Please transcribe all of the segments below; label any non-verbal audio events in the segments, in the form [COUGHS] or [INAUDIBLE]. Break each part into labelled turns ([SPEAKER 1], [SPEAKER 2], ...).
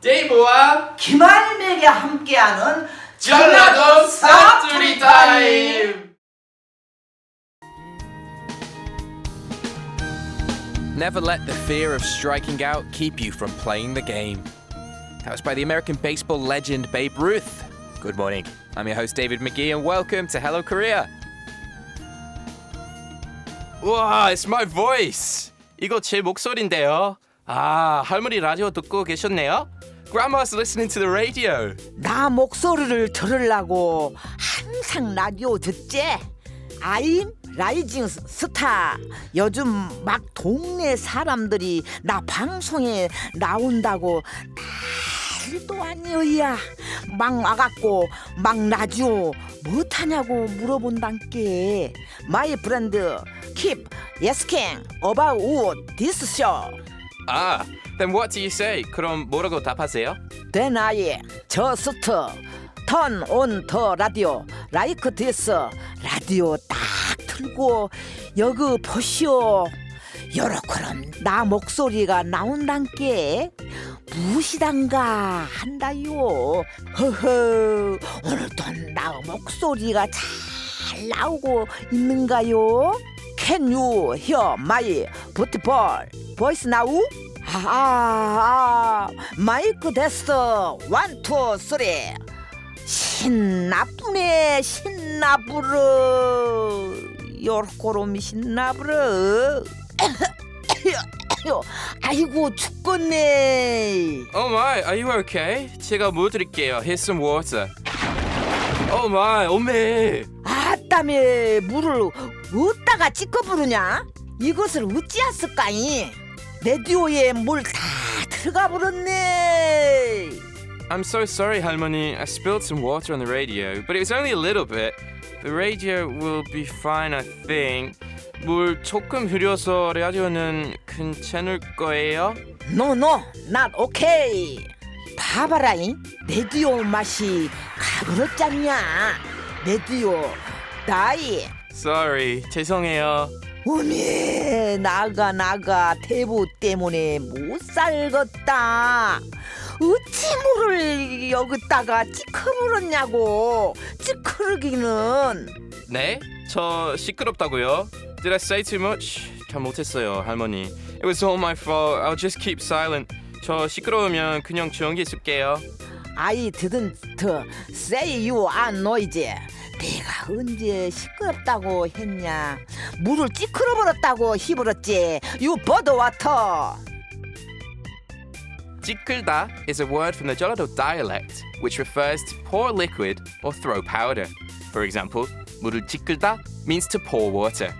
[SPEAKER 1] 데이브와
[SPEAKER 2] 김할맥이 함께하는
[SPEAKER 1] 전라도 사투리 타임.
[SPEAKER 3] Never let the fear of striking out keep you from playing the game. That was by the American baseball legend Babe Ruth. Good morning. I'm your host David McGee and welcome to Hello Korea. Wow, it's my voice. 이거 제 목소리인데요. 아, 할머니 라디오 듣고 계셨네요? Grandma's listening to the radio.
[SPEAKER 4] 나 목소리를 들으려고 항상 라디오 듣지? 아임 라이징 스타 요즘 막 동네 사람들이 나 방송에 나온다고 난리도 아니어야 막 와갖고 막 라디오 못하냐고 물어본단께 마이 브랜드 킵 예스킹 어바웃 디스 쇼
[SPEAKER 3] 아, then what do you say? 그럼 뭐라고 답하세요?
[SPEAKER 4] 대나이 저스트 턴 온 더 라디오 라이크 디스 라디오 딱 틀고 여기 보시오 요렇게럼 나 목소리가 나온단께 무시단가 한다요 허허 오늘도 나 목소리가 잘 나오고 있는가요? Can you hear my beautiful voice now? 아, 아, 마이크 테스트 원, 투, 쓰리 신나쁘네 신나부르 요렇게롬 신나부르 [COUGHS] 아이고 죽겠네
[SPEAKER 3] Oh my, are you okay? 제가 뭐 드릴게요. Here's some water. Oh my, 오메.
[SPEAKER 4] 아따매 물을 어디다가 찍어 부르냐 이것을 어찌했을까이 레디오에 물 다 들어가 버렸네
[SPEAKER 3] I'm so sorry, 할머니. I spilled some water on the radio, but it was only a little bit. The radio will be fine, I think. 물 조금 흐려서 라디오는 괜찮을 거예요.
[SPEAKER 4] 노노 not 오케이 봐봐라잉 레디오 맛이 가버렸잖냐 레디오 나이
[SPEAKER 3] Sorry, 죄송해요.
[SPEAKER 4] 어메 나가 나가 대부 때문에 못 살겠다 어찌 물을 여기다가 찌커물었냐고 찌커르기는
[SPEAKER 3] 네? 저 시끄럽다고요? Did I say too much? 잘 못했어요, 할머니. It was all my fault. I'll just keep silent. 저 시끄러우면 그냥 조용히 있을게요.
[SPEAKER 4] I didn't say you are noisy. 내가 언제 시끄럽다고 했냐? 물을 찌그러 버렸다고 히버렸지. You bird water.
[SPEAKER 3] 찌끌다 is a word from the Jeollado dialect which refers to pour liquid or throw powder. For example, 물을 찌끌다 means to pour water.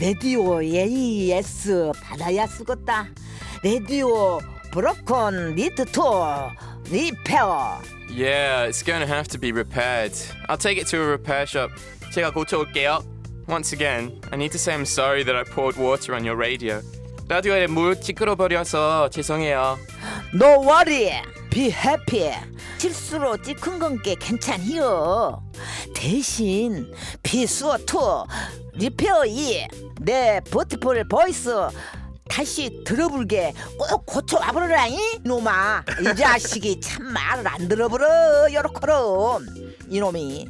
[SPEAKER 4] 레디오 AES 받아야 쓰겠다. 레디오 브로컨 니트 투 리페어.
[SPEAKER 3] Yeah, it's going to have to be repaired. I'll take it to a repair shop. 제가 고쳐올게요. Once again, I need to say I'm sorry that I poured water on your radio. 라디오에 물 찌끄러 버려서 죄송해요.
[SPEAKER 4] No worry, be happy. 실수로 찍은 건게 괜찮이요. 대신 비수어 투 리페어 이내 버티폴 보이스 다시 들어불게. 꼭 고쳐 와버려라잉 이놈아. 이 자식이 참 말을 안 들어버려 요렇게럼 이놈이